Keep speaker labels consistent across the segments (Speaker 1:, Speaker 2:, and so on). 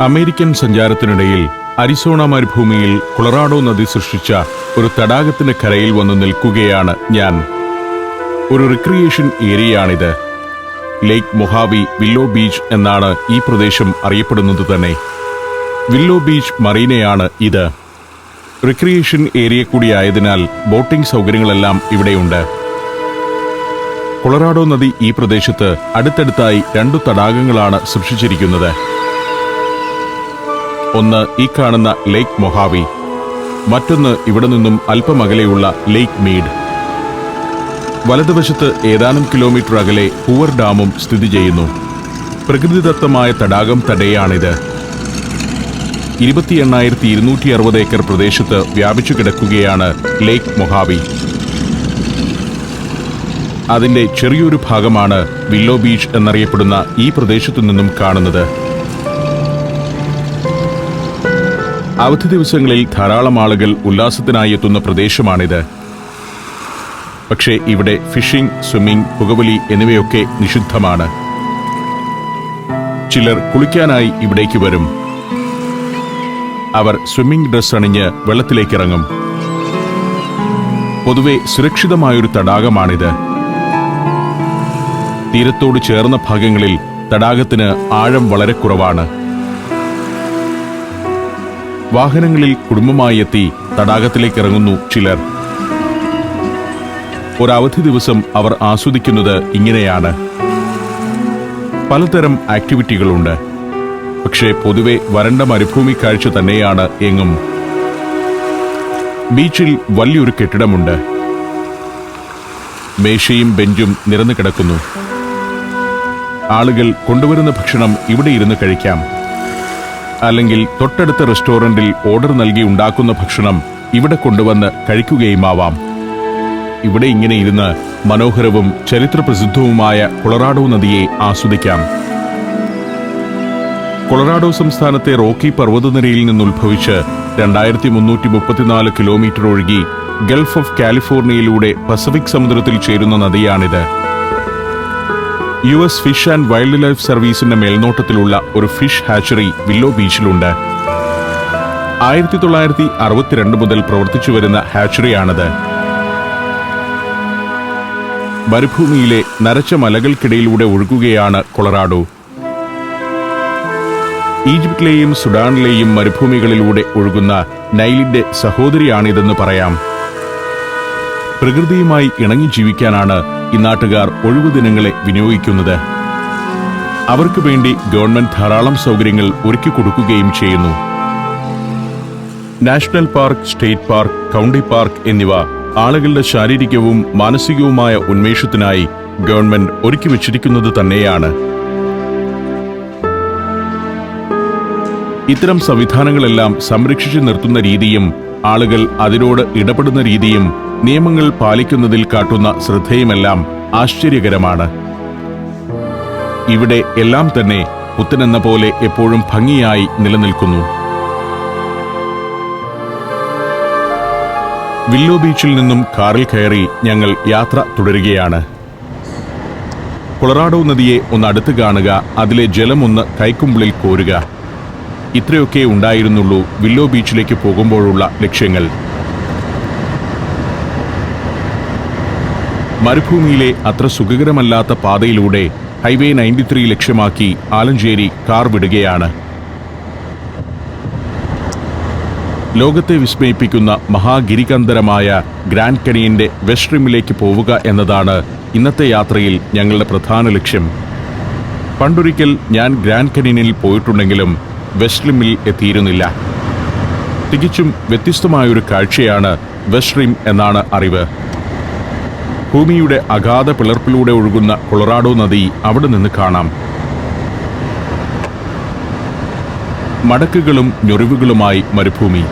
Speaker 1: American സഞ്ചാരത്തിനിടയിൽ Arizona മരുഭൂമിയിൽ Colorado നദി സൃഷ്ടിച്ച ഒരു തടാകത്തിന്റെ കരയിൽ വന്ന് നിൽക്കുകയാണ് ഞാൻ. ഒരു റിക്രിയേഷൻ ഏരിയയാണിത്. ലേക്ക് മൊഹാവി വില്ലോ ബീച്ച് എന്നാണ് ഈ പ്രദേശം അറിയപ്പെടുന്നത് തന്നെ. വില്ലോ ബീച്ച് മറീനയാണ് ഇത്. റിക്രിയേഷൻ ഏരിയ കൂടിയായതിനാൽ ബോട്ടിംഗ് സൗകര്യങ്ങളെല്ലാം ഇവിടെയുണ്ട്. കൊളറാഡോ നദി ഈ പ്രദേശത്ത് അടുത്തടുത്തായി രണ്ടു തടാകങ്ങളാണ് സൃഷ്ടിച്ചിരിക്കുന്നത്. ഒന്ന് ഈ കാണുന്ന ലേക്ക് മൊഹാവി മറ്റൊന്ന് ഇവിടെ നിന്നും അല്പമകലെയുള്ള ലേക്ക് മീഡ്. വലതുവശത്ത് ഏതാനും കിലോമീറ്റർ അകലെ പൂവർ ഡാമും സ്ഥിതി ചെയ്യുന്നു. പ്രകൃതിദത്തമായ തടാകം തടയാണിത്. ഇരുപത്തി എണ്ണായിരത്തി ഇരുന്നൂറ്റി അറുപത് ഏക്കർ പ്രദേശത്ത് വ്യാപിച്ചു കിടക്കുകയാണ് ലേക്ക് മൊഹാവി. അതിന്റെ ചെറിയൊരു ഭാഗമാണ് വില്ലോ ബീച്ച് എന്നറിയപ്പെടുന്ന ഈ പ്രദേശത്തു നിന്നും കാണുന്നത്. അവധി ദിവസങ്ങളിൽ ധാരാളം ആളുകൾ ഉല്ലാസത്തിനായി എത്തുന്ന പ്രദേശമാണിത്. പക്ഷേ ഇവിടെ ഫിഷിംഗ് സ്വിമ്മിംഗ് പുകവലി എന്നിവയൊക്കെ നിഷിദ്ധമാണ്. ചിലർ കുളിക്കാനായി ഇവിടേക്ക് വരും. അവർ സ്വിമ്മിംഗ് ഡ്രസ് അണിഞ്ഞ് വെള്ളത്തിലേക്കിറങ്ങും. പൊതുവെ സുരക്ഷിതമായൊരു തടാകമാണിത്. തീരത്തോട് ചേർന്ന ഭാഗങ്ങളിൽ തടാകത്തിന് ആഴം വളരെ കുറവാണ്. വാഹനങ്ങളിൽ കുടുംബമായി എത്തി തടാകത്തിലേക്ക് ഇറങ്ങുന്നു ചിലർ. ഒരവധി ദിവസം അവർ ആസ്വദിക്കുന്നത് ഇങ്ങനെയാണ്. പലതരം ആക്ടിവിറ്റികളുണ്ട്. പക്ഷേ പൊതുവെ വരണ്ട മരുഭൂമി കാഴ്ച തന്നെയാണ് എങ്ങും. ബീച്ചിൽ വലിയൊരു കെട്ടിടമുണ്ട്. മേശയും ബെഞ്ചും നിരന്നു കിടക്കുന്നു. ആളുകൾ കൊണ്ടുവരുന്ന ഭക്ഷണം ഇവിടെ ഇരുന്ന് കഴിക്കാം. അല്ലെങ്കിൽ തൊട്ടടുത്ത റെസ്റ്റോറന്റിൽ ഓർഡർ നൽകി ഉണ്ടാക്കുന്ന ഭക്ഷണം ഇവിടെ കൊണ്ടുവന്ന് കഴിക്കുകയുമാവാം. ഇവിടെ ഇങ്ങനെ ഇരുന്ന് മനോഹരവും ചരിത്രപ്രസിദ്ധവുമായ കൊളറാഡോ നദിയെ ആസ്വദിക്കാം. കൊളറാഡോ സംസ്ഥാനത്തെ റോക്കി പർവതനിരയിൽ നിന്ന് ഉത്ഭവിച്ച് രണ്ടായിരത്തി മുന്നൂറ്റി മുപ്പത്തിനാല് കിലോമീറ്റർ ഒഴുകി ഗൾഫ് ഓഫ് കാലിഫോർണിയയിലൂടെ പസഫിക് സമുദ്രത്തിൽ ചേരുന്ന നദിയാണിത്. U S fish and wildlife സർവീസിന്റെ മേൽനോട്ടത്തിലുള്ള ഒരു ഫിഷ് ഹാച്ചറി വില്ലോ ബീച്ചിലുണ്ട്. ആയിരത്തി തൊള്ളായിരത്തി അറുപത്തിരണ്ട് മുതൽ പ്രവർത്തിച്ചു വരുന്ന ഹാച്ചറിയാണിത്. മരുഭൂമിയിലെ നരച്ച മലകൾക്കിടയിലൂടെ ഒഴുകുകയാണ് കൊളറാഡോ. ഈജിപ്തിലെയും സുഡാനിലെയും മരുഭൂമികളിലൂടെ ഒഴുകുന്ന നൈലിന്റെ സഹോദരിയാണിതെന്ന് പറയാം. പ്രകൃതിയുമായി ഇണങ്ങി ജീവിക്കാനാണ് ഈ നാട്ടുകാർ ഒഴിവു ദിനങ്ങളെ വിനിയോഗിക്കുന്നത് അവർക്ക് വേണ്ടി ഗവൺമെന്റ് ധാരാളം സൗകര്യങ്ങൾ ഒരുക്കി കൊടുക്കുകയും ചെയ്യുന്നു. National park state park county park എന്നിവ ആളുകളുടെ ശാരീരികവും മാനസികവുമായ ഉന്മേഷത്തിനായി ഗവൺമെന്റ് ഒരുക്കി വച്ചിരിക്കുന്നത് തന്നെയാണ്. ഇത്തരം സംവിധാനങ്ങളെല്ലാം സംരക്ഷിച്ചു നിർത്തുന്ന രീതിയും ആളുകൾ അതിനോട് ഇടപെടുന്ന രീതിയും നിയമങ്ങൾ പാലിക്കുന്നതിൽ കാട്ടുന്ന ശ്രദ്ധയുമെല്ലാം ആശ്ചര്യകരമാണ്. ഇവിടെ എല്ലാം തന്നെ പുത്തനെന്ന പോലെ എപ്പോഴും ഭംഗിയായി നിലനിൽക്കുന്നു. വില്ലോ ബീച്ചിൽ നിന്നും കാറിൽ കയറി ഞങ്ങൾ യാത്ര തുടരുകയാണ്. കൊളറാഡോ നദിയെ ഒന്ന് അടുത്ത് കാണുക അതിലെ ജലം ഒന്ന് കൈക്കുമ്പിളിൽ കോരുക. ഇത്രയൊക്കെ ഉണ്ടായിരുന്നുള്ളൂ വില്ലോ ബീച്ചിലേക്ക് പോകുമ്പോഴുള്ള ലക്ഷ്യങ്ങൾ. മരുഭൂമിയിലെ അത്ര സുഖകരമല്ലാത്ത പാതയിലൂടെ ഹൈവേ നയന്റി ത്രീ ലക്ഷ്യമാക്കി ആലഞ്ചേരി കാർ വിടുകയാണ്. ലോകത്തെ വിസ്മയിപ്പിക്കുന്ന മഹാഗിരികന്ധരമായ ഗ്രാൻഡ് കനിയന്റെ വെസ്റ്റ് റിമിലേക്ക് പോവുക എന്നതാണ് ഇന്നത്തെ യാത്രയിൽ ഞങ്ങളുടെ പ്രധാന ലക്ഷ്യം. പണ്ടൊരിക്കൽ ഞാൻ ഗ്രാൻഡ് കനിയനിൽ പോയിട്ടുണ്ടെങ്കിലും വെസ്റ്റ് റിമിൽ എത്തിയിരുന്നില്ല. തികച്ചും വ്യത്യസ്തമായൊരു കാഴ്ചയാണ് വെസ്റ്റ് റിം എന്നാണ് അറിവ്. ഭൂമിയുടെ അഗാധ പിളർപ്പിലൂടെ ഒഴുകുന്ന കൊളറാഡോ നദി അവിടെ നിന്ന് കാണാം. മടക്കുകളും ഞൊറിവുകളുമായി മരുഭൂമി.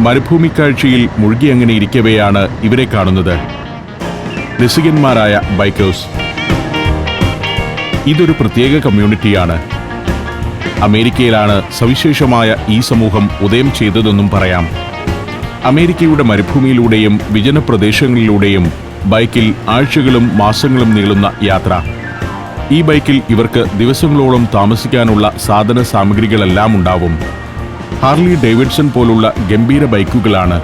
Speaker 1: മരുഭൂമി കാഴ്ചയിൽ മുഴുകി അങ്ങനെ ഇരിക്കവെയാണ് ഇവരെ കാണുന്നത്. രസികന്മാരായ ബൈക്കേഴ്സ്. ഇതൊരു പ്രത്യേക കമ്മ്യൂണിറ്റിയാണ്. അമേരിക്കയിലാണ് സവിശേഷമായ ഈ സമൂഹം ഉദയം ചെയ്തതെന്നും പറയാം. അമേരിക്കയുടെ മരുഭൂമിയിലൂടെയും വിജനപ്രദേശങ്ങളിലൂടെയും ബൈക്കിൽ ആഴ്ചകളും മാസങ്ങളും നീളുന്ന യാത്ര. ഈ ബൈക്കിൽ ഇവർക്ക് ദിവസങ്ങളോളം താമസിക്കാനുള്ള സാധന സാമഗ്രികളെല്ലാം ഉണ്ടാവും. ഹാർലി ഡേവിഡ്സൺ പോലുള്ള ഗംഭീര ബൈക്കുകളാണ്.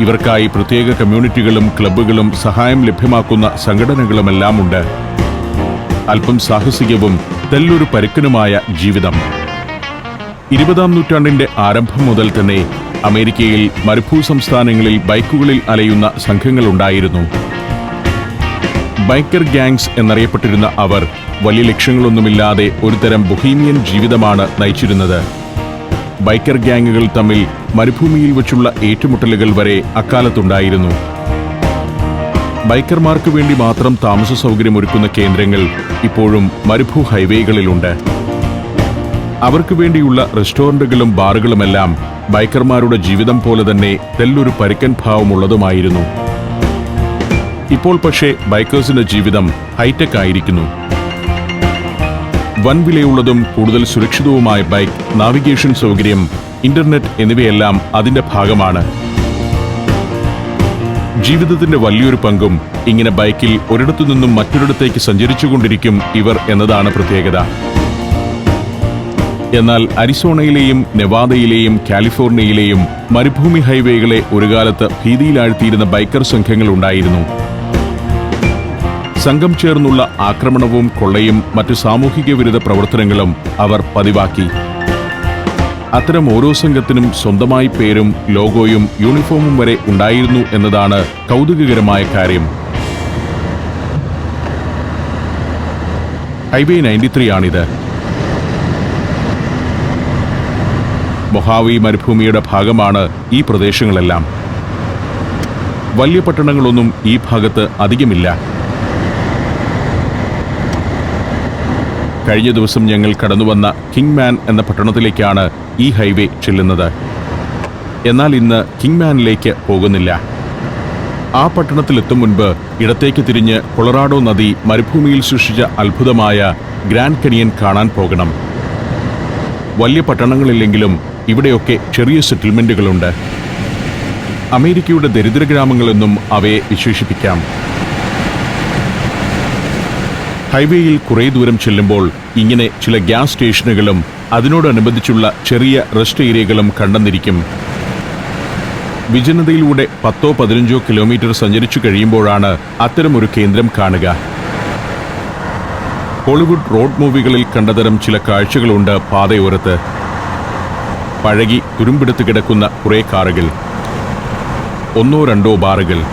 Speaker 1: ഇവർക്കായി പ്രത്യേക കമ്മ്യൂണിറ്റികളും ക്ലബ്ബുകളും സഹായം ലഭ്യമാക്കുന്ന സംഘടനകളുമെല്ലാം ഉണ്ട്. അല്പം സാഹസികവും തെല്ലൊരു പരുക്കനുമായ ജീവിതം. ഇരുപതാം നൂറ്റാണ്ടിന്റെ ആരംഭം മുതൽ തന്നെ അമേരിക്കയിൽ മരുഭൂ സംസ്ഥാനങ്ങളിൽ ബൈക്കുകളിൽ അലയുന്ന സംഘങ്ങളുണ്ടായിരുന്നു ബൈക്കർ ഗാങ്സ് എന്നറിയപ്പെട്ടിരുന്ന അവർ വലിയ ലക്ഷ്യങ്ങളൊന്നുമില്ലാതെ ഒരുതരം ബൊഹീമിയൻ ജീവിതമാണ് നയിച്ചിരുന്നത്. ബൈക്കർ ഗ്യാങ്ങുകൾ തമ്മിൽ മരുഭൂമിയിൽ വച്ചുള്ള ഏറ്റുമുട്ടലുകൾ വരെ അക്കാലത്തുണ്ടായിരുന്നു. ബൈക്കർമാർക്ക് വേണ്ടി മാത്രം താമസ സൗകര്യമൊരുക്കുന്ന കേന്ദ്രങ്ങൾ ഇപ്പോഴും മരുഭൂ ഹൈവേകളിലുണ്ട്. അവർക്ക് വേണ്ടിയുള്ള റെസ്റ്റോറന്റുകളും ബാറുകളുമെല്ലാം ബൈക്കർമാരുടെ ജീവിതം പോലെ തന്നെ തെല്ലൊരു പരുക്കൻ ഭാവമുള്ളതുമായിരുന്നു. ഇപ്പോൾ പക്ഷേ ബൈക്കേഴ്സിന്റെ ജീവിതം ഹൈടെക് ആയിരിക്കുന്നു. വൻ വിലയുള്ളതും കൂടുതൽ സുരക്ഷിതവുമായ ബൈക്ക് നാവിഗേഷൻ സൗകര്യം ഇന്റർനെറ്റ് എന്നിവയെല്ലാം അതിന്റെ ഭാഗമാണ്. ജീവിതത്തിന്റെ വലിയൊരു പങ്കും ഇങ്ങനെ ബൈക്കിൽ ഒരിടത്തു നിന്നും മറ്റൊരിടത്തേക്ക് സഞ്ചരിച്ചുകൊണ്ടിരിക്കും ഇവർ എന്നതാണ് പ്രത്യേകത. എന്നാൽ അരിസോണയിലെയും നെവാദയിലെയും കാലിഫോർണിയയിലെയും മരുഭൂമി ഹൈവേകളെ ഒരു കാലത്ത് ഭീതിയിലാഴ്ത്തിയിരുന്ന ബൈക്കർ സംഘങ്ങൾ ഉണ്ടായിരുന്നു. സംഘം ചേർന്നുള്ള ആക്രമണവും കൊള്ളയും മറ്റു സാമൂഹിക വിരുദ്ധ പ്രവർത്തനങ്ങളും അവർ പതിവാക്കി. അത്തരം ഓരോ സംഘത്തിനും സ്വന്തമായി പേരും ലോഗോയും യൂണിഫോമും വരെ ഉണ്ടായിരുന്നു എന്നതാണ് കൗതുകകരമായ കാര്യം. ഹൈവേ നയന്റി ത്രീ ആണിത്. മൊഹാവി മരുഭൂമിയുടെ ഭാഗമാണ് ഈ പ്രദേശങ്ങളെല്ലാം. വലിയ പട്ടണങ്ങളൊന്നും ഈ ഭാഗത്ത് അധികമില്ല. കഴിഞ്ഞ ദിവസം ഞങ്ങൾ കടന്നു കടന്നുവന്ന കിങ്മാൻ എന്ന പട്ടണത്തിലേക്കാണ് ഈ ഹൈവേ ചെല്ലുന്നത്. എന്നാൽ ഇന്ന് കിങ്മാനിലേക്ക് പോകുന്നില്ല. ആ പട്ടണത്തിലെത്തും മുൻപ് ഇടത്തേക്ക് തിരിഞ്ഞ് കൊളറാഡോ നദി മരുഭൂമിയിൽ സൃഷ്ടിച്ച അത്ഭുതമായ ഗ്രാൻഡ് കനിയൻ കാണാൻ പോകണം. വലിയ പട്ടണങ്ങളില്ലെങ്കിലും ഇവിടെയൊക്കെ ചെറിയ സെറ്റിൽമെന്റുകളുണ്ട്. അമേരിക്കയുടെ ദരിദ്ര ഗ്രാമങ്ങളെന്നും അവയെ വിശേഷിപ്പിക്കാം. ഹൈവേയിൽ കുറേ ദൂരം ചെല്ലുമ്പോൾ ഇങ്ങനെ ചില ഗ്യാസ് സ്റ്റേഷനുകളും അതിനോടനുബന്ധിച്ചുള്ള ചെറിയ റെസ്റ്റ് ഏരിയകളും കണ്ടെന്നിരിക്കും. വിജനതയിലൂടെ പത്തോ പതിനഞ്ചോ കിലോമീറ്റർ സഞ്ചരിച്ചു കഴിയുമ്പോഴാണ് അത്തരമൊരു കേന്ദ്രം കാണുക. ഹോളിവുഡ് റോഡ് മൂവികളിൽ കണ്ടതരം ചില കാഴ്ചകളുണ്ട് പാതയോരത്ത്. പഴകി തുരുമ്പെടുത്ത് കിടക്കുന്ന കുറേ കാറുകൾ. ഒന്നോ രണ്ടോ ബാറുകൾ.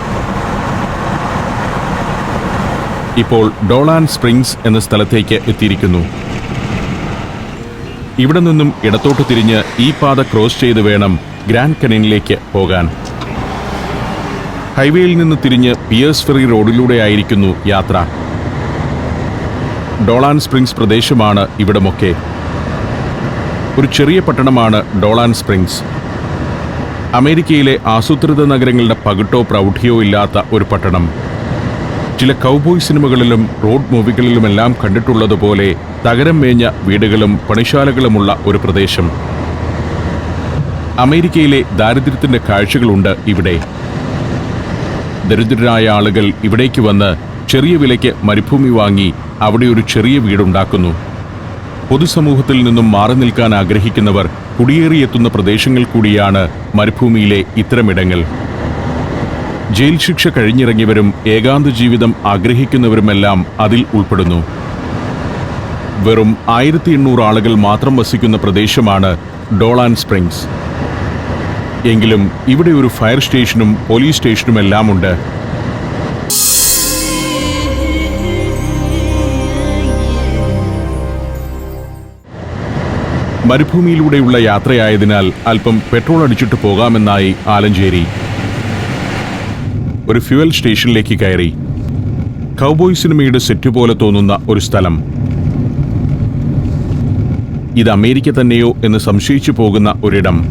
Speaker 1: ഇപ്പോൾ ഡോളാൻ സ്പ്രിങ്സ് എന്ന സ്ഥലത്തേക്ക് എത്തിയിരിക്കുന്നു. ഇവിടെ നിന്നും ഇടത്തോട്ട് തിരിഞ്ഞ് ഈ പാത ക്രോസ് ചെയ്ത് വേണം ഗ്രാൻഡ് കനിനിലേക്ക് പോകാൻ. ഹൈവേയിൽ നിന്ന് തിരിഞ്ഞ് പിയേഴ്സ് ഫെറി റോഡിലൂടെയായിരിക്കുന്നു യാത്ര. ഡോളാൻ സ്പ്രിങ്സ് പ്രദേശമാണ് ഇവിടമൊക്കെ. ഒരു ചെറിയ പട്ടണമാണ് ഡോളാൻ സ്പ്രിങ്സ്. അമേരിക്കയിലെ ആസൂത്രിത നഗരങ്ങളുടെ പകിട്ടോ പ്രൗഢിയോ ഇല്ലാത്ത ഒരു പട്ടണം. ചില കൗബോയ് സിനിമകളിലും റോഡ് മൂവികളിലുമെല്ലാം കണ്ടിട്ടുള്ളതുപോലെ തകരം മേഞ്ഞ വീടുകളും പണിശാലകളുമുള്ള ഒരു പ്രദേശം. അമേരിക്കയിലെ ദാരിദ്ര്യത്തിന്റെ കാഴ്ചകളുണ്ട് ഇവിടെ. ദരിദ്രരായ ആളുകൾ ഇവിടേക്ക് വന്ന് ചെറിയ വിലയ്ക്ക് മരുഭൂമി വാങ്ങി അവിടെ ഒരു ചെറിയ വീടുണ്ടാക്കുന്നു. പൊതുസമൂഹത്തിൽ നിന്നും മാറി നിൽക്കാൻ ആഗ്രഹിക്കുന്നവർ കുടിയേറിയെത്തുന്ന പ്രദേശങ്ങൾ കൂടിയാണ് മരുഭൂമിയിലെ ഇത്തരമിടങ്ങൾ. ജയിൽ ശിക്ഷ കഴിഞ്ഞിറങ്ങിയവരും ഏകാന്ത ജീവിതം ആഗ്രഹിക്കുന്നവരുമെല്ലാം അതിൽ ഉൾപ്പെടുന്നു. വെറും ആയിരത്തി എണ്ണൂറ് ആളുകൾ മാത്രം വസിക്കുന്ന പ്രദേശമാണ് ഡോളാൻ സ്പ്രിങ്സ്. എങ്കിലും ഇവിടെ ഒരു ഫയർ സ്റ്റേഷനും പോലീസ് സ്റ്റേഷനും എല്ലാം ഉണ്ട് മരുഭൂമിയിലൂടെയുള്ള യാത്രയായതിനാൽ അല്പം പെട്രോൾ അടിച്ചിട്ട് പോകാമെന്നായി ആലഞ്ചേരി. ഒരു ഫ്യുവൽ സ്റ്റേഷനിലേക്ക് കയറി. കൗബോയ് സിനിമയുടെ സെറ്റ് പോലെ തോന്നുന്ന ഒരു സ്ഥലം. ഇത് അമേരിക്ക തന്നെയോ എന്ന് സംശയിച്ചു പോകുന്ന ഒരിടം.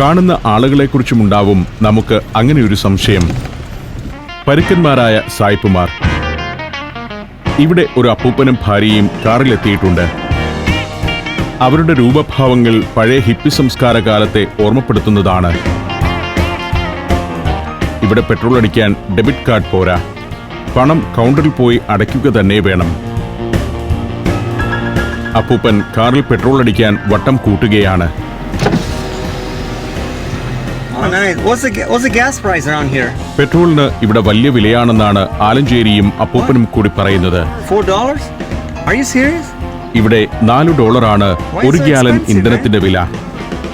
Speaker 1: കാണുന്ന ആളുകളെക്കുറിച്ചുമുണ്ടാവും നമുക്ക് അങ്ങനെയൊരു സംശയം. പരുക്കന്മാരായ സായിപ്പുമാർ. ഇവിടെ ഒരു അപ്പൂപ്പനും ഭാര്യയും കാറിലെത്തിയിട്ടുണ്ട്. അവരുടെ രൂപഭാവങ്ങൾ പഴയ ഹിപ്പി സംസ്കാര കാലത്തെ ഓർമ്മപ്പെടുത്തുന്നതാണ്. ഇവിടെ പെട്രോൾ അടിക്കാൻ ഡെബിറ്റ് കാർഡ് പോരാ. പണം കൗണ്ടറിൽ പോയി അടയ്ക്കുക തന്നെ വേണം. അപ്പൂപ്പൻ കാറിൽ പെട്രോൾ അടിക്കാൻ വട്ടം കൂട്ടുകയാണ്. പെട്രോളിന് ഇവിടെ വലിയ വിലയാണെന്നാണ് ആലഞ്ചേരിയും അപ്പൂപ്പനും കൂടി പറയുന്നത്
Speaker 2: Four dollars? Are you serious?
Speaker 1: ഇവിടെ നാല് ഡോളറാണ് ഒരു ഗ്യാലൻ ഇന്ധനത്തിന്റെ വില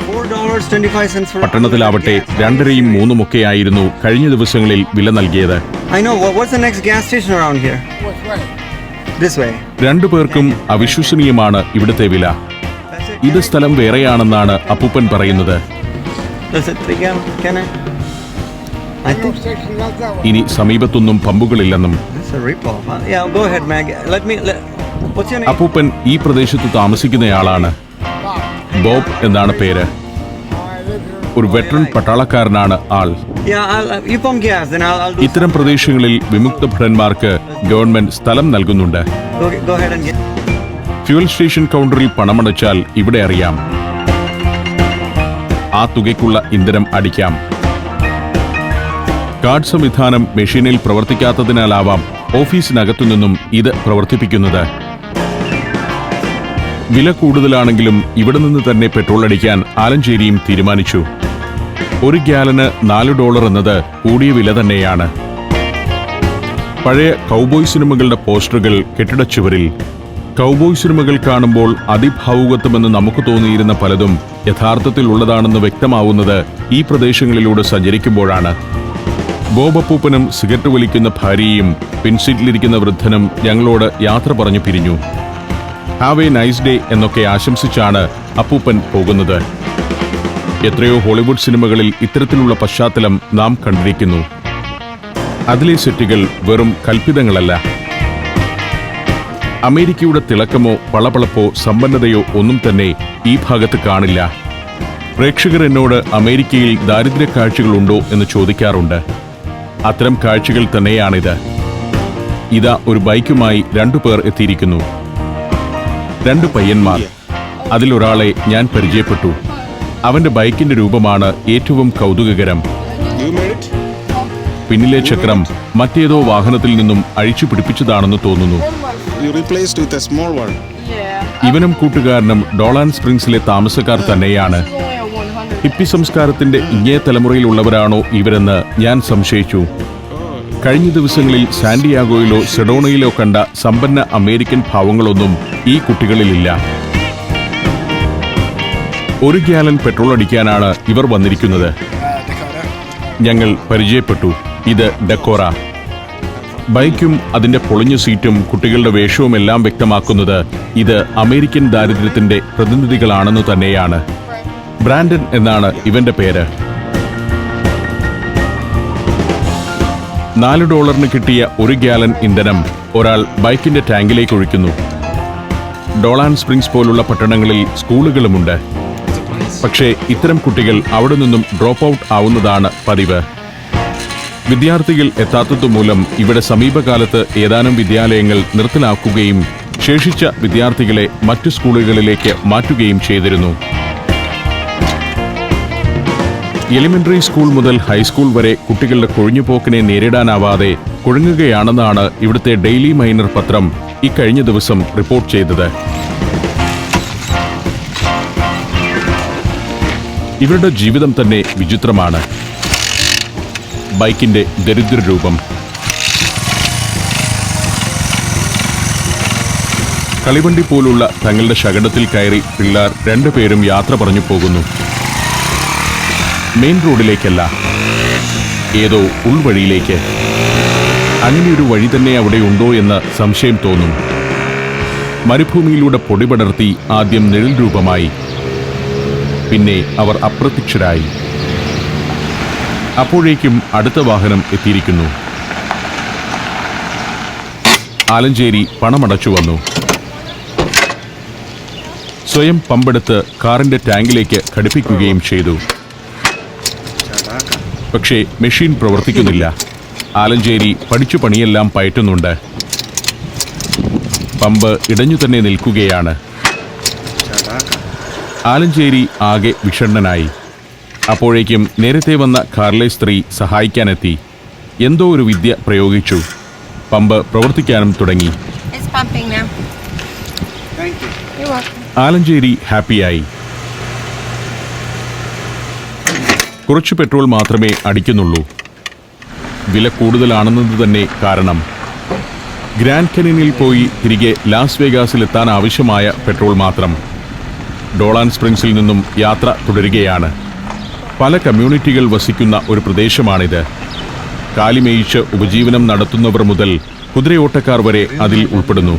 Speaker 2: Four dollars twenty-five cents for.
Speaker 1: പട്ടണത്തിലാവട്ടെ രണ്ടരയും മൂന്നുമൊക്കെയായിരുന്നു കഴിഞ്ഞ ദിവസങ്ങളിൽ വില നൽകിയത്
Speaker 2: I know. What, what's the next gas station around here? This way.
Speaker 1: രണ്ടു പേർക്കും അവിശ്വസനീയമാണ് ഇവിടുത്തെ വില ഇത് സ്ഥലം വേറെയാണെന്നാണ് അപ്പൂപ്പൻ പറയുന്നത് ഇനി സമീപത്തൊന്നും പമ്പുകളില്ലെന്നും? അപ്പൂപ്പൻ ഈ പ്രദേശത്ത് താമസിക്കുന്നയാളാണ്. ബോബ് എന്നാണ് പേര്. ഒരു വെറ്ററൻ പട്ടാളക്കാരനാണ് ആൾ.
Speaker 2: Uh.
Speaker 1: ഇത്തരം പ്രദേശങ്ങളിൽ വിമുക്ത ഭടന്മാർക്ക് ഗവൺമെന്റ് സ്ഥലം നൽകുന്നുണ്ട്. ഫ്യൂൽ സ്റ്റേഷൻ കൗണ്ടറിൽ പണമടച്ചാൽ ഇവിടെ അറിയാം. ആ തുകയ്ക്കുള്ള ഇന്ധനം അടിക്കാം. കാർഡ് സംവിധാനം മെഷീനിൽ പ്രവർത്തിക്കാത്തതിനാലാവാം ഓഫീസിനകത്തു നിന്നും ഇത് പ്രവർത്തിപ്പിക്കുന്നത്. വില കൂടുതലാണെങ്കിലും ഇവിടെ നിന്ന് തന്നെ പെട്രോൾ അടിക്കാൻ ആലഞ്ചേരിയും തീരുമാനിച്ചു. ഒരു ഗ്യാലന് നാല് ഡോളർ എന്നത് കൂടിയ വില തന്നെയാണ്. പഴയ കൗബോയ് സിനിമകളുടെ പോസ്റ്ററുകൾ കെട്ടിടച്ചുവരിൽ. കൗബോയ് സിനിമകൾ കാണുമ്പോൾ അതിഭാവുകത്വമെന്ന് നമുക്ക് തോന്നിയിരുന്ന പലതും യഥാർത്ഥത്തിൽ ഉള്ളതാണെന്ന് വ്യക്തമാവുന്നത് ഈ പ്രദേശങ്ങളിലൂടെ സഞ്ചരിക്കുമ്പോഴാണ്. ബോബപ്പൂപ്പനും സിഗരറ്റ് വലിക്കുന്ന ഭാര്യയും പിൻസീറ്റിലിരിക്കുന്ന വൃദ്ധനും ഞങ്ങളോട് യാത്ര പറഞ്ഞു പിരിഞ്ഞു. ഹാവ് എ നൈസ് ഡേ എന്നൊക്കെ ആശംസിച്ചാണ് അപ്പൂപ്പൻ പോകുന്നത്. എത്രയോ ഹോളിവുഡ് സിനിമകളിൽ ഇത്തരത്തിലുള്ള പശ്ചാത്തലം നാം കണ്ടിരിക്കുന്നു. അതിലെ സെറ്റുകൾ വെറും കൽപ്പിതങ്ങളല്ല. അമേരിക്കയുടെ തിളക്കമോ പളപളപ്പോ സമ്പന്നതയോ ഒന്നും തന്നെ ഈ ഭാഗത്ത് കാണില്ല. പ്രേക്ഷകർ എന്നോട് അമേരിക്കയിൽ ദാരിദ്ര്യ കാഴ്ചകളുണ്ടോ എന്ന് ചോദിക്കാറുണ്ട്. അത്തരം കാഴ്ചകൾ തന്നെയാണിത്. ഇതാ ഒരു ബൈക്കുമായി രണ്ടു പേർ എത്തിയിരിക്കുന്നു. രണ്ട് പയ്യന്മാർ. അതിലൊരാളെ ഞാൻ പരിചയപ്പെട്ടു. അവന്റെ ബൈക്കിന്റെ രൂപമാണ് ഏറ്റവും കൗതുകകരം? പിന്നിലെ ചക്രം മറ്റേതോ വാഹനത്തിൽ നിന്നും അഴിച്ചു പിടിപ്പിച്ചതാണെന്ന് തോന്നുന്നു.
Speaker 3: You replaced with a small one.
Speaker 1: ഇവനും കൂട്ടുകാരനും ഡോളാൻ സ്പ്രിങ്സിലെ താമസക്കാർ തന്നെയാണ്. ഹിപ്പി സംസ്കാരത്തിന്റെ ഇങ്ങേ തലമുറയിലുള്ളവരാണോ ഇവരെന്ന് ഞാൻ സംശയിച്ചു. കഴിഞ്ഞ ദിവസങ്ങളിൽ സാന്റിയാഗോയിലോ സെഡോണയിലോ കണ്ട സമ്പന്ന അമേരിക്കൻ ഭാവങ്ങളൊന്നും ഈ കുട്ടികളിലില്ല. ഒരു ഗ്യാലൻ പെട്രോൾ അടിക്കാനാണ് ഇവർ വന്നിരിക്കുന്നത്. ഞങ്ങൾ പരിചയപ്പെട്ടു. ഇത് ഡെക്കോറ. ബൈക്കും അതിന്റെ പൊളിഞ്ഞ സീറ്റും കുട്ടികളുടെ വേഷവും എല്ലാം വ്യക്തമാക്കുന്നത് ഇത് അമേരിക്കൻ ദാരിദ്ര്യത്തിന്റെ പ്രതിനിധികളാണെന്ന് തന്നെയാണ്. ബ്രാൻഡൻ എന്നാണ് ഇവന്റെ പേര്. നാല് ഡോളറിന് കിട്ടിയ ഒരു ഗ്യാലൻ ഇന്ധനം ഒരാൾ ബൈക്കിന്റെ ടാങ്കിലേക്ക് ഒഴിക്കുന്നു. ഡോളാൻ സ്പ്രിങ്സ് പോലുള്ള പട്ടണങ്ങളിൽ സ്കൂളുകളുമുണ്ട്. പക്ഷേ ഇത്തരം കുട്ടികൾ അവിടെ നിന്നും ഡ്രോപ്പ് ഔട്ട് ആവുന്നതാണ് പതിവ്. വിദ്യാർത്ഥികൾ എത്താത്തതുമൂലം ഇവിടെ സമീപകാലത്ത് ഏതാനും വിദ്യാലയങ്ങൾ നിർത്തലാക്കുകയും ശേഷിച്ച വിദ്യാർത്ഥികളെ മറ്റു സ്കൂളുകളിലേക്ക് മാറ്റുകയും ചെയ്തിരുന്നു. എലിമെന്ററി സ്കൂൾ മുതൽ ഹൈസ്കൂൾ വരെ കുട്ടികളുടെ കൊഴിഞ്ഞുപോക്കിനെ നേരിടാനാവാതെ കുഴങ്ങുകയാണെന്നാണ് ഇവിടുത്തെ ഡെയിലി മൈനർ പത്രം ഇക്കഴിഞ്ഞ ദിവസം റിപ്പോർട്ട് ചെയ്തത്. ഇവരുടെ ജീവിതം തന്നെ വിചിത്രമാണ്. ബൈക്കിന്റെ ദരിദ്ര രൂപം. കളിവണ്ടി പോലുള്ള തങ്ങളുടെ ശകടത്തിൽ കയറി പിള്ളേർ രണ്ടുപേരും യാത്ര പറഞ്ഞു പോകുന്നു. മെയിൻ റോഡിലേക്കല്ല ഏതോ ഉൾവഴിയിലേക്ക്. അങ്ങനെയൊരു വഴി തന്നെ അവിടെ ഉണ്ടോ എന്ന് സംശയം തോന്നും. മരുഭൂമിയിലൂടെ പൊടിപടർത്തി ആദ്യം നിഴൽ രൂപമായി. പിന്നെ അവർ അപ്രത്യക്ഷരായി. അപ്പോഴേക്കും അടുത്ത വാഹനം എത്തിയിരിക്കുന്നു. ആലഞ്ചേരി പണമടച്ചു വന്നു. സ്വയം പമ്പെടുത്ത് കാറിന്റെ ടാങ്കിലേക്ക് ഘടിപ്പിക്കുകയും ചെയ്തു. പക്ഷേ മെഷീൻ പ്രവർത്തിക്കുന്നില്ല. ആലഞ്ചേരി പഠിച്ചു പണിയെല്ലാം പയറ്റുന്നുണ്ട്. പമ്പ് ഇടഞ്ഞു തന്നെ നിൽക്കുകയാണ്. ആലഞ്ചേരി ആകെ വിഷണ്ണനായി. അപ്പോഴേക്കും നേരത്തെ വന്ന കാർലെ സ്ത്രീ സഹായിക്കാനെത്തി. എന്തോ ഒരു വിദ്യ പ്രയോഗിച്ചു. പമ്പ് പ്രവർത്തിക്കാനും തുടങ്ങി. ആലഞ്ചേരി ഹാപ്പിയായി. കുറച്ച് പെട്രോൾ മാത്രമേ അടിക്കുന്നുള്ളൂ. വില കൂടുതലാണെന്നത് തന്നെ കാരണം. ഗ്രാൻഡ് കനിനിൽ പോയി തിരികെ ലാസ് വേഗാസിൽ എത്താൻ ആവശ്യമായ പെട്രോൾ മാത്രം. ഡോളാൻ സ്പ്രിങ്സിൽ നിന്നും യാത്ര തുടരുകയാണ്. പല കമ്മ്യൂണിറ്റികൾ വസിക്കുന്ന ഒരു പ്രദേശമാണിത്. കാലിമേയിച്ച് ഉപജീവനം നടത്തുന്നവർ മുതൽ കുതിരയോട്ടക്കാർ വരെ അതിൽ ഉൾപ്പെടുന്നു.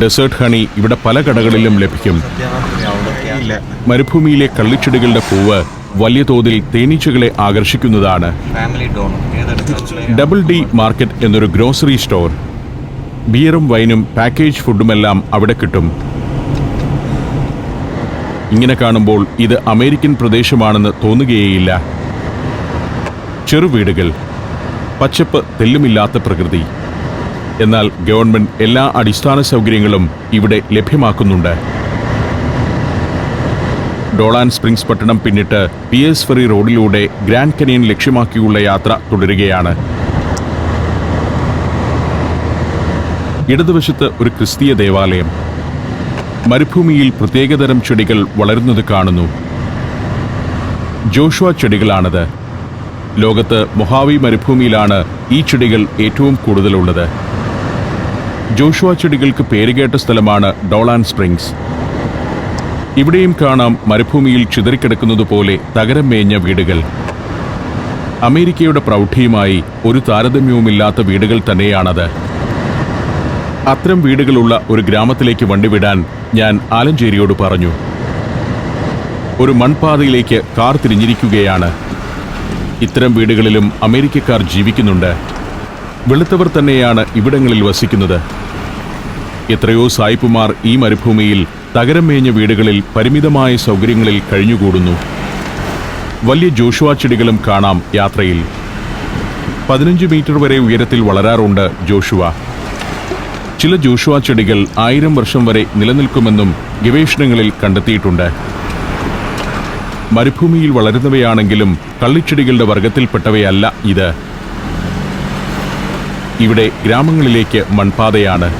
Speaker 1: ഡെസേർട്ട് ഹണി ഇവിടെ പല കടകളിലും ലഭിക്കും. മരുഭൂമിയിലെ കള്ളിച്ചെടികളുടെ പൂവ് വലിയ തോതിൽ തേനീച്ചകളെ ആകർഷിക്കുന്നതാണ്. ഡബിൾ ഡി മാർക്കറ്റ് എന്നൊരു ഗ്രോസറി സ്റ്റോർ. ബിയറും വൈനും പാക്കേജ് ഫുഡുമെല്ലാം അവിടെ കിട്ടും. ഇങ്ങനെ കാണുമ്പോൾ ഇത് അമേരിക്കൻ പ്രദേശമാണെന്ന് തോന്നുകയേയില്ല. ചെറുവീടുകൾ പച്ചപ്പ് തെല്ലുമില്ലാത്ത പ്രകൃതി. എന്നാൽ ഗവൺമെന്റ് എല്ലാ അടിസ്ഥാന സൗകര്യങ്ങളും ഇവിടെ ലഭ്യമാക്കുന്നുണ്ട്. ഡോളാൻ സ്പ്രിങ്സ് പട്ടണം പിന്നിട്ട് പി എസ് ഫെറി റോഡിലൂടെ ഗ്രാൻഡ് കനിയൻ ലക്ഷ്യമാക്കിയുള്ള യാത്ര തുടരുകയാണ്. ഇടതുവശത്ത് ഒരു ക്രിസ്തീയ ദേവാലയം. മരുഭൂമിയിൽ പ്രത്യേകതരം ചെടികൾ വളരുന്നത് കാണുന്നു. ജോഷുവ ചെടികളാണത്. ലോകത്ത് മൊഹാവി മരുഭൂമിയിലാണ് ഈ ചെടികൾ ഏറ്റവും കൂടുതലുള്ളത്. ജോഷുവ ചെടികൾക്ക് പേരുകേട്ട സ്ഥലമാണ് ഡോളാൻ സ്പ്രിങ്സ്. ഇവിടെയും കാണാം മരുഭൂമിയിൽ ചിതറിക്കിടക്കുന്നത് പോലെ തകരം മേഞ്ഞ വീടുകൾ. അമേരിക്കയുടെ പ്രൗഢിയുമായി ഒരു താരതമ്യവുമില്ലാത്ത വീടുകൾ തന്നെയാണത്. അത്തരം വീടുകളുള്ള ഒരു ഗ്രാമത്തിലേക്ക് വണ്ടി വിടാൻ ഞാൻ ആലഞ്ചേരിയോട് പറഞ്ഞു. ഒരു മൺപാതയിലേക്ക് കാർ തിരിഞ്ഞിരിക്കുകയാണ്. ഇത്തരം വീടുകളിലും അമേരിക്കക്കാർ ജീവിക്കുന്നുണ്ട്. വെളുത്തവർ തന്നെയാണ് ഇവിടങ്ങളിൽ വസിക്കുന്നത്. എത്രയോ സായിപ്പുമാർ ഈ മരുഭൂമിയിൽ തകരം മേഞ്ഞ വീടുകളിൽ പരിമിതമായ സൗകര്യങ്ങളിൽ കഴിഞ്ഞുകൂടുന്നു. വലിയ ജോഷുവ ചെടികളും കാണാം യാത്രയിൽ. പതിനഞ്ച് മീറ്റർ വരെ ഉയരത്തിൽ വളരാറുണ്ട് ജോഷുവ. ചില ജോഷുവ ചെടികൾ ആയിരം വർഷം വരെ നിലനിൽക്കുമെന്നും ഗവേഷണങ്ങളിൽ കണ്ടെത്തിയിട്ടുണ്ട്. മരുഭൂമിയിൽ വളരുന്നവയാണെങ്കിലും കള്ളിച്ചെടികളുടെ വർഗത്തിൽപ്പെട്ടവയല്ല ഇത്. ഇവിടെ ഗ്രാമങ്ങളിലേക്ക് മൺപാതയാണ്.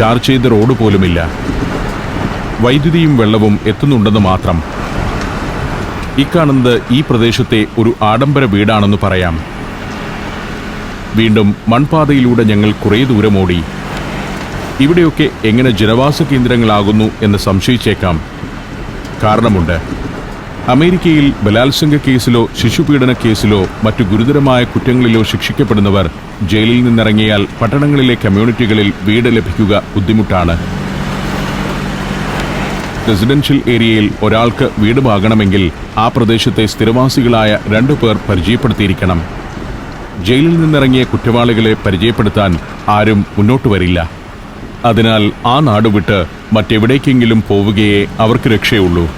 Speaker 1: ടാർ ചെയ്ത റോഡ് പോലുമില്ല. വൈദ്യുതിയും വെള്ളവും എത്തുന്നുണ്ടെന്ന് മാത്രം. ഇക്കാണുന്നത് ഈ പ്രദേശത്തെ ഒരു ആഡംബര വീടാണെന്ന് പറയാം. വീണ്ടും മൺപാതയിലൂടെ ഞങ്ങൾ കുറേ ദൂരം ഓടി. ഇവിടെയൊക്കെ എങ്ങനെ ജനവാസ കേന്ദ്രങ്ങളാകുന്നു എന്ന് സംശയിച്ചേക്കാം. കാരണമുണ്ട്. അമേരിക്കയിൽ ബലാത്സംഗ കേസിലോ ശിശുപീഡന കേസിലോ മറ്റു ഗുരുതരമായ കുറ്റങ്ങളിലോ ശിക്ഷിക്കപ്പെടുന്നവർ ജയിലിൽ നിന്നിറങ്ങിയാൽ പട്ടണങ്ങളിലെ കമ്മ്യൂണിറ്റികളിൽ വീട് ലഭിക്കുക ബുദ്ധിമുട്ടാണ്. റെസിഡൻഷ്യൽ ഏരിയയിൽ ഒരാൾക്ക് വീട് വാങ്ങണമെങ്കിൽ ആ പ്രദേശത്തെ സ്ഥിരവാസികളായ രണ്ടു പേർ പരിചയപ്പെടുത്തിയിരിക്കണം. ജയിലിൽ നിന്നിറങ്ങിയ കുറ്റവാളികളെ പരിചയപ്പെടുത്താൻ ആരും മുന്നോട്ട് വരില്ല. അതിനാൽ ആ നാട് വിട്ട് മറ്റെവിടേക്കെങ്കിലും പോവുകയേ അവർക്ക് രക്ഷയുള്ളൂ.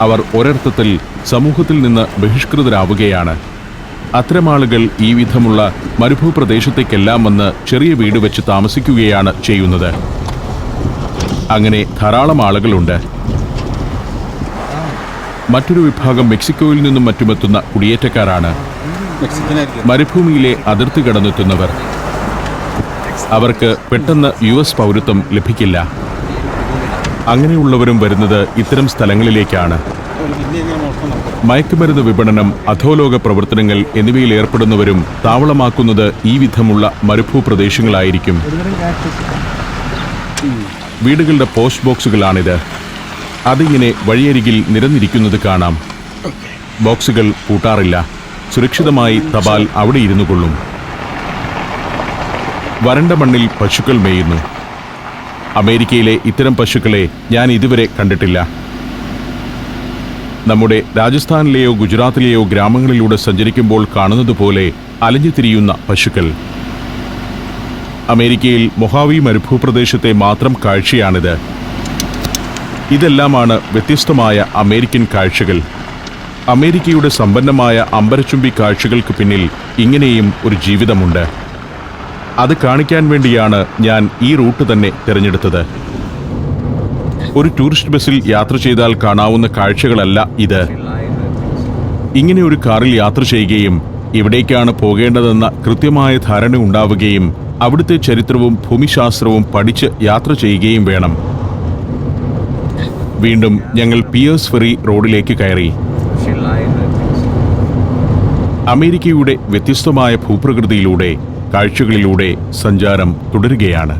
Speaker 1: അവർ ഒരർത്ഥത്തിൽ സമൂഹത്തിൽ നിന്ന് ബഹിഷ്കൃതരാവുകയാണ്. അത്തരം ആളുകൾ ഈ വിധമുള്ള മരുഭൂപ്രദേശത്തേക്കെല്ലാം വന്ന് ചെറിയ വീട് വെച്ച് താമസിക്കുകയാണ് ചെയ്യുന്നത്. അങ്ങനെ ധാരാളം ആളുകളുണ്ട്. മറ്റൊരു വിഭാഗം മെക്സിക്കോയിൽ നിന്നും മറ്റുമെത്തുന്ന കുടിയേറ്റക്കാരാണ്. മരുഭൂമിയിലെ അതിർത്തി കടന്നെത്തുന്നവർ. അവർക്ക് പെട്ടെന്ന് യു എസ് പൗരത്വം ലഭിക്കില്ല. അങ്ങനെയുള്ളവരും വരുന്നത് ഇത്തരം സ്ഥലങ്ങളിലേക്കാണ്. മയക്കുമരുന്ന് വിപണനം അധോലോക പ്രവർത്തനങ്ങൾ എന്നിവയിൽ ഏർപ്പെടുന്നവരും താവളമാക്കുന്നത് ഈ വിധമുള്ള മരുഭൂ പ്രദേശങ്ങളായിരിക്കും. വീടുകളുടെ പോസ്റ്റ് ബോക്സുകളാണിത്. അതിങ്ങനെ വഴിയരികിൽ നിരന്നിരിക്കുന്നത് കാണാം. ബോക്സുകൾ പൂട്ടാറില്ല. സുരക്ഷിതമായി തപാൽ അവിടെ ഇരുന്നു കൊള്ളും. വരണ്ട മണ്ണിൽ പശുക്കൾ മേയുന്നു. അമേരിക്കയിലെ ഇത്തരം പശുക്കളെ ഞാൻ ഇതുവരെ കണ്ടിട്ടില്ല. നമ്മുടെ രാജസ്ഥാനിലെയോ ഗുജറാത്തിലെയോ ഗ്രാമങ്ങളിലൂടെ സഞ്ചരിക്കുമ്പോൾ കാണുന്നതുപോലെ അലഞ്ഞു തിരിയുന്ന പശുക്കൾ. അമേരിക്കയിൽ മൊഹാവി മരുഭൂപ്രദേശത്തെ മാത്രം കാഴ്ചയാണിത്. ഇതെല്ലാമാണ് വ്യത്യസ്തമായ അമേരിക്കൻ കാഴ്ചകൾ. അമേരിക്കയുടെ സമ്പന്നമായ അമ്പരച്ചുംബി കാഴ്ചകൾക്ക് പിന്നിൽ ഇങ്ങനെയും ഒരു ജീവിതമുണ്ട്. അത് കാണിക്കാൻ വേണ്ടിയാണ് ഞാൻ ഈ റൂട്ട് തന്നെ തിരഞ്ഞെടുത്തത്. ഒരു ടൂറിസ്റ്റ് ബസ്സിൽ യാത്ര ചെയ്താൽ കാണാവുന്ന കാഴ്ചകളല്ല ഇത്. ഇങ്ങനെ ഒരു കാറിൽ യാത്ര ചെയ്യുകയും ഇവിടേക്കാണ് പോകേണ്ടതെന്ന കൃത്യമായ ധാരണ ഉണ്ടാവുകയും അവിടുത്തെ ചരിത്രവും ഭൂമിശാസ്ത്രവും പഠിച്ച് യാത്ര ചെയ്യുകയും വേണം. വീണ്ടും ഞങ്ങൾ പിയേഴ്സ് ഫെറി റോഡിലേക്ക് കയറി. അമേരിക്കയുടെ വ്യത്യസ്തമായ ഭൂപ്രകൃതിയിലൂടെ കാഴ്ചകളിലൂടെ സഞ്ചാരം തുടരുകയാണ്.